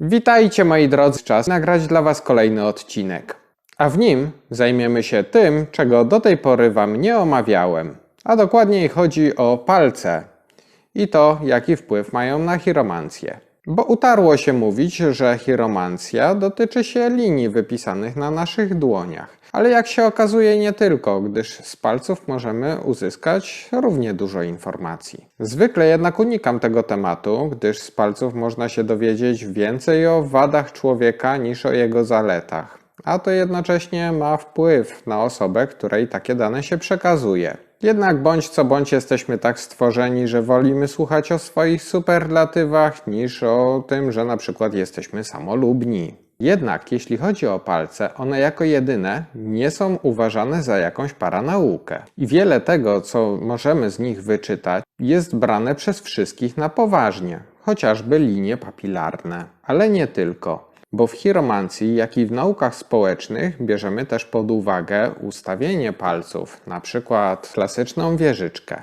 Witajcie moi drodzy, czas nagrać dla Was kolejny odcinek. A w nim zajmiemy się tym, czego do tej pory Wam nie omawiałem. A dokładniej chodzi o palce i to, jaki wpływ mają na chiromancję. Bo utarło się mówić, że chiromancja dotyczy się linii wypisanych na naszych dłoniach. Ale jak się okazuje nie tylko, gdyż z palców możemy uzyskać równie dużo informacji. Zwykle jednak unikam tego tematu, gdyż z palców można się dowiedzieć więcej o wadach człowieka niż o jego zaletach. A to jednocześnie ma wpływ na osobę, której takie dane się przekazuje. Jednak bądź co bądź jesteśmy tak stworzeni, że wolimy słuchać o swoich superlatywach niż o tym, że na przykład jesteśmy samolubni. Jednak jeśli chodzi o palce, one jako jedyne nie są uważane za jakąś paranaukę. I wiele tego, co możemy z nich wyczytać, jest brane przez wszystkich na poważnie, chociażby linie papilarne. Ale nie tylko. Bo w chiromancji, jak i w naukach społecznych bierzemy też pod uwagę ustawienie palców, na przykład klasyczną wieżyczkę.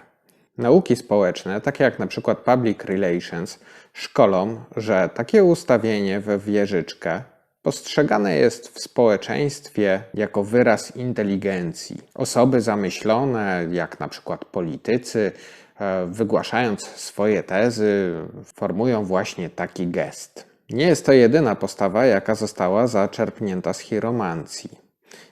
Nauki społeczne, takie jak na przykład Public Relations, szkolą, że takie ustawienie we wieżyczkę postrzegane jest w społeczeństwie jako wyraz inteligencji. Osoby zamyślone, jak na przykład politycy, e, wygłaszając swoje tezy, formują właśnie taki gest. Nie jest to jedyna postawa, jaka została zaczerpnięta z chiromancji.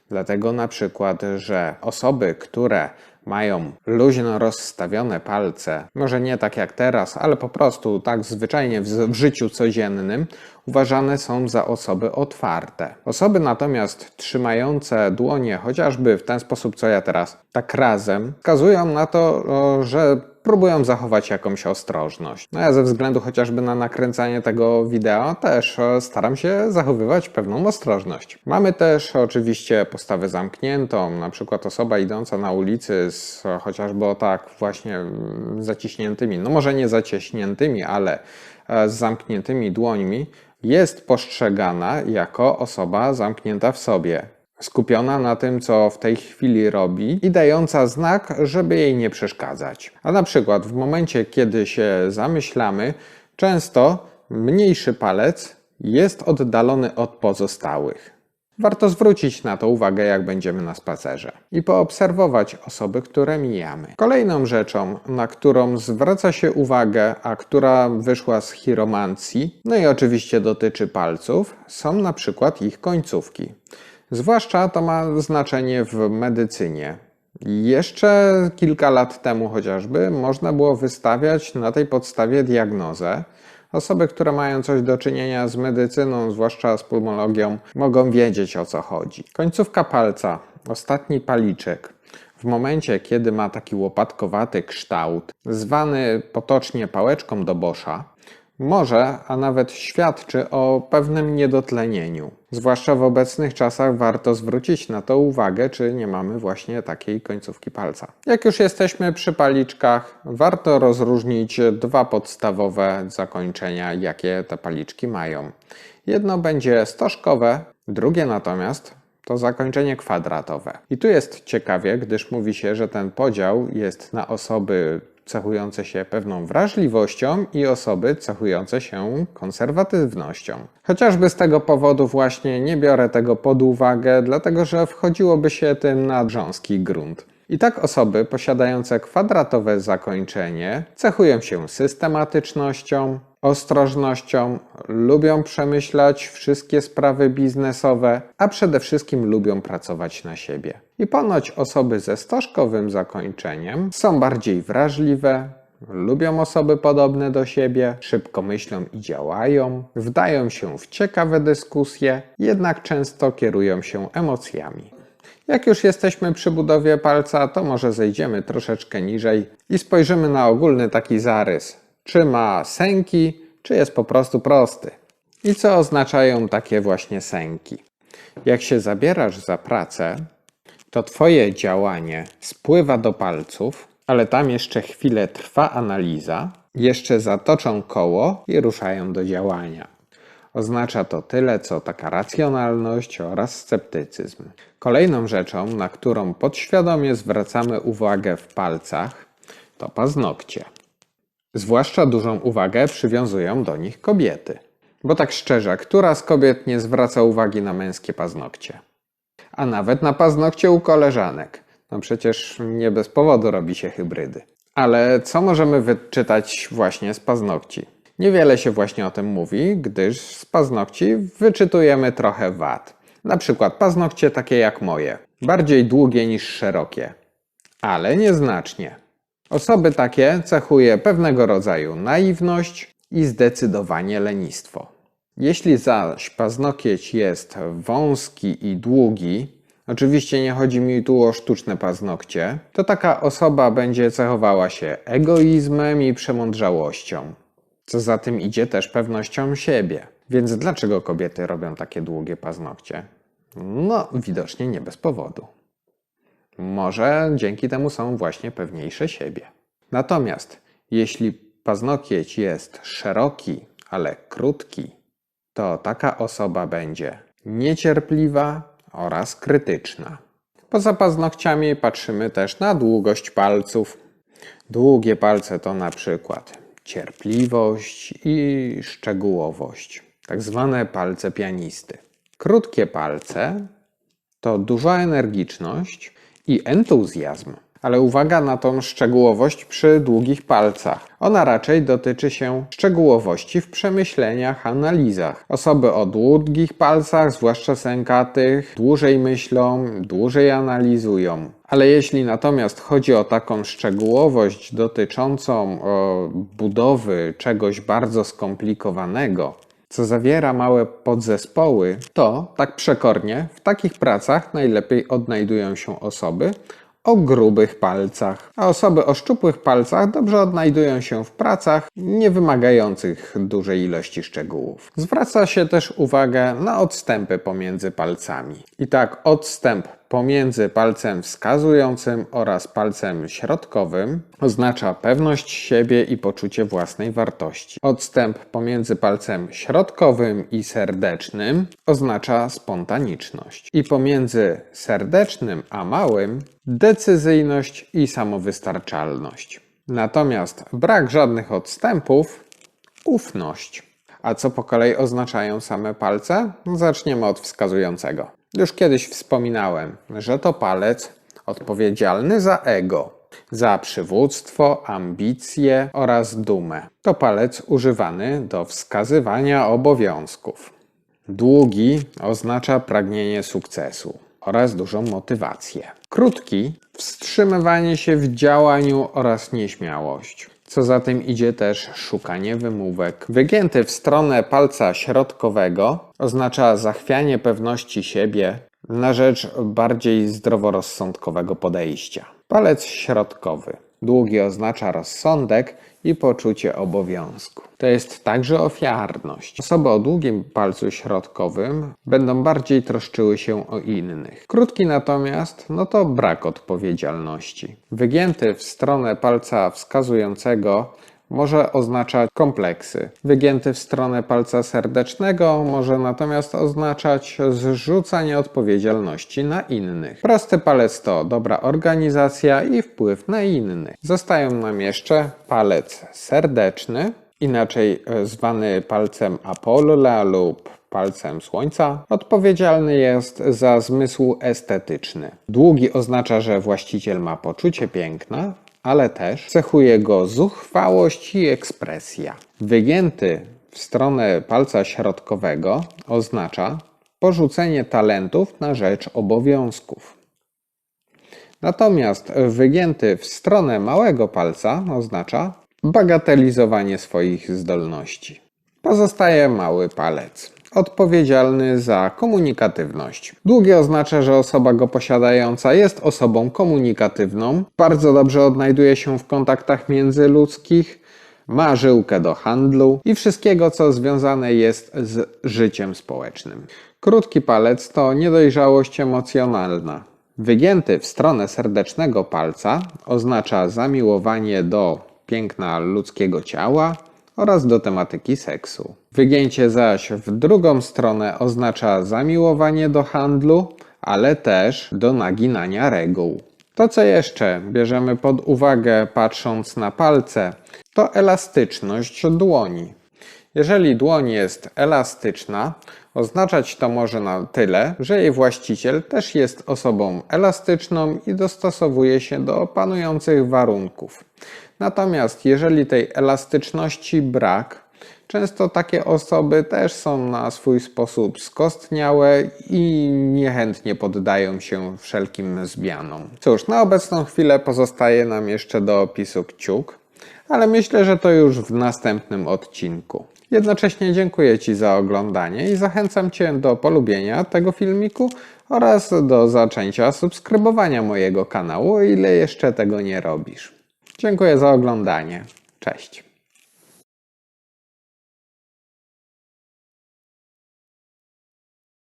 Dlatego na przykład, że osoby, które mają luźno rozstawione palce, może nie tak jak teraz, ale po prostu tak zwyczajnie w, w życiu codziennym, uważane są za osoby otwarte. Osoby natomiast trzymające dłonie chociażby w ten sposób, co ja teraz, tak razem, wskazują na to, że próbują zachować jakąś ostrożność. No ja ze względu chociażby na nakręcanie tego wideo też staram się zachowywać pewną ostrożność. Mamy też oczywiście postawę zamkniętą, na przykład osoba idąca na ulicy z chociażby tak właśnie mm, zaciśniętymi, no może nie zaciśniętymi, ale e, z zamkniętymi dłońmi, jest postrzegana jako osoba zamknięta w sobie skupiona na tym, co w tej chwili robi i dająca znak, żeby jej nie przeszkadzać. A na przykład w momencie, kiedy się zamyślamy, często mniejszy palec jest oddalony od pozostałych. Warto zwrócić na to uwagę, jak będziemy na spacerze i poobserwować osoby, które mijamy. Kolejną rzeczą, na którą zwraca się uwagę, a która wyszła z chiromancji, no i oczywiście dotyczy palców, są na przykład ich końcówki. Zwłaszcza to ma znaczenie w medycynie. Jeszcze kilka lat temu chociażby można było wystawiać na tej podstawie diagnozę. Osoby, które mają coś do czynienia z medycyną, zwłaszcza z pulmologią, mogą wiedzieć o co chodzi. Końcówka palca, ostatni paliczek, w momencie, kiedy ma taki łopatkowaty kształt, zwany potocznie pałeczką do Boscha, może, a nawet świadczy o pewnym niedotlenieniu. Zwłaszcza w obecnych czasach warto zwrócić na to uwagę, czy nie mamy właśnie takiej końcówki palca. Jak już jesteśmy przy paliczkach, warto rozróżnić dwa podstawowe zakończenia, jakie te paliczki mają. Jedno będzie stożkowe, drugie natomiast to zakończenie kwadratowe. I tu jest ciekawie, gdyż mówi się, że ten podział jest na osoby cechujące się pewną wrażliwością i osoby cechujące się konserwatywnością. Chociażby z tego powodu właśnie nie biorę tego pod uwagę, dlatego że wchodziłoby się tym na grząski grunt. I tak osoby posiadające kwadratowe zakończenie cechują się systematycznością, ostrożnością, lubią przemyślać wszystkie sprawy biznesowe, a przede wszystkim lubią pracować na siebie. I ponoć osoby ze stożkowym zakończeniem są bardziej wrażliwe, lubią osoby podobne do siebie, szybko myślą i działają, wdają się w ciekawe dyskusje, jednak często kierują się emocjami. Jak już jesteśmy przy budowie palca, to może zejdziemy troszeczkę niżej i spojrzymy na ogólny taki zarys. Czy ma sęki, czy jest po prostu prosty? I co oznaczają takie właśnie sęki? Jak się zabierasz za pracę, to Twoje działanie spływa do palców, ale tam jeszcze chwilę trwa analiza, jeszcze zatoczą koło i ruszają do działania. Oznacza to tyle, co taka racjonalność oraz sceptycyzm. Kolejną rzeczą, na którą podświadomie zwracamy uwagę w palcach, to paznokcie. Zwłaszcza dużą uwagę przywiązują do nich kobiety. Bo tak szczerze, która z kobiet nie zwraca uwagi na męskie paznokcie? A nawet na paznokcie u koleżanek. No przecież nie bez powodu robi się hybrydy. Ale co możemy wyczytać właśnie z paznokci? Niewiele się właśnie o tym mówi, gdyż z paznokci wyczytujemy trochę wad. Na przykład paznokcie takie jak moje, bardziej długie niż szerokie, ale nieznacznie. Osoby takie cechuje pewnego rodzaju naiwność i zdecydowanie lenistwo. Jeśli zaś paznokieć jest wąski i długi, oczywiście nie chodzi mi tu o sztuczne paznokcie, to taka osoba będzie cechowała się egoizmem i przemądrzałością. Co za tym idzie też pewnością siebie. Więc dlaczego kobiety robią takie długie paznokcie? No, widocznie nie bez powodu. Może dzięki temu są właśnie pewniejsze siebie. Natomiast jeśli paznokieć jest szeroki, ale krótki, to taka osoba będzie niecierpliwa oraz krytyczna. Poza paznokciami patrzymy też na długość palców. Długie palce to na przykład cierpliwość i szczegółowość, tak zwane palce pianisty. Krótkie palce to duża energiczność i entuzjazm. Ale uwaga na tą szczegółowość przy długich palcach. Ona raczej dotyczy się szczegółowości w przemyśleniach, analizach. Osoby o długich palcach, zwłaszcza sękatych, dłużej myślą, dłużej analizują. Ale jeśli natomiast chodzi o taką szczegółowość dotyczącą o, budowy czegoś bardzo skomplikowanego, co zawiera małe podzespoły, to tak przekornie w takich pracach najlepiej odnajdują się osoby o grubych palcach, a osoby o szczupłych palcach dobrze odnajdują się w pracach nie wymagających dużej ilości szczegółów. Zwraca się też uwagę na odstępy pomiędzy palcami. I tak odstęp pomiędzy palcem wskazującym oraz palcem środkowym oznacza pewność siebie i poczucie własnej wartości. Odstęp pomiędzy palcem środkowym i serdecznym oznacza spontaniczność. I pomiędzy serdecznym a małym decyzyjność i samowystarczalność. Natomiast brak żadnych odstępów ufność. A co po kolei oznaczają same palce? Zaczniemy od wskazującego. Już kiedyś wspominałem, że to palec odpowiedzialny za ego, za przywództwo, ambicje oraz dumę. To palec używany do wskazywania obowiązków. Długi oznacza pragnienie sukcesu oraz dużą motywację. Krótki wstrzymywanie się w działaniu oraz nieśmiałość. Co za tym idzie też szukanie wymówek. Wygięty w stronę palca środkowego oznacza zachwianie pewności siebie na rzecz bardziej zdroworozsądkowego podejścia. Palec środkowy. Długi oznacza rozsądek i poczucie obowiązku. To jest także ofiarność. Osoby o długim palcu środkowym będą bardziej troszczyły się o innych. Krótki natomiast, no to brak odpowiedzialności. Wygięty w stronę palca wskazującego może oznaczać kompleksy. Wygięty w stronę palca serdecznego może natomiast oznaczać zrzucanie odpowiedzialności na innych. Prosty palec to dobra organizacja i wpływ na innych. Zostają nam jeszcze palec serdeczny, inaczej zwany palcem Apolla lub palcem słońca, odpowiedzialny jest za zmysł estetyczny. Długi oznacza, że właściciel ma poczucie piękna, ale też cechuje go zuchwałość i ekspresja. Wygięty w stronę palca środkowego oznacza porzucenie talentów na rzecz obowiązków. Natomiast wygięty w stronę małego palca oznacza bagatelizowanie swoich zdolności. Pozostaje mały palec odpowiedzialny za komunikatywność. Długie oznacza, że osoba go posiadająca jest osobą komunikatywną, bardzo dobrze odnajduje się w kontaktach międzyludzkich, ma żyłkę do handlu i wszystkiego, co związane jest z życiem społecznym. Krótki palec to niedojrzałość emocjonalna. Wygięty w stronę serdecznego palca oznacza zamiłowanie do piękna ludzkiego ciała, oraz do tematyki seksu. Wygięcie zaś w drugą stronę oznacza zamiłowanie do handlu, ale też do naginania reguł. To, co jeszcze bierzemy pod uwagę patrząc na palce, to elastyczność dłoni. Jeżeli dłoń jest elastyczna, oznaczać to może na tyle, że jej właściciel też jest osobą elastyczną i dostosowuje się do panujących warunków. Natomiast jeżeli tej elastyczności brak, często takie osoby też są na swój sposób skostniałe i niechętnie poddają się wszelkim zmianom. Cóż, na obecną chwilę pozostaje nam jeszcze do opisu kciuk, ale myślę, że to już w następnym odcinku. Jednocześnie dziękuję Ci za oglądanie i zachęcam Cię do polubienia tego filmiku oraz do zaczęcia subskrybowania mojego kanału, o ile jeszcze tego nie robisz. Dziękuję za oglądanie. Cześć.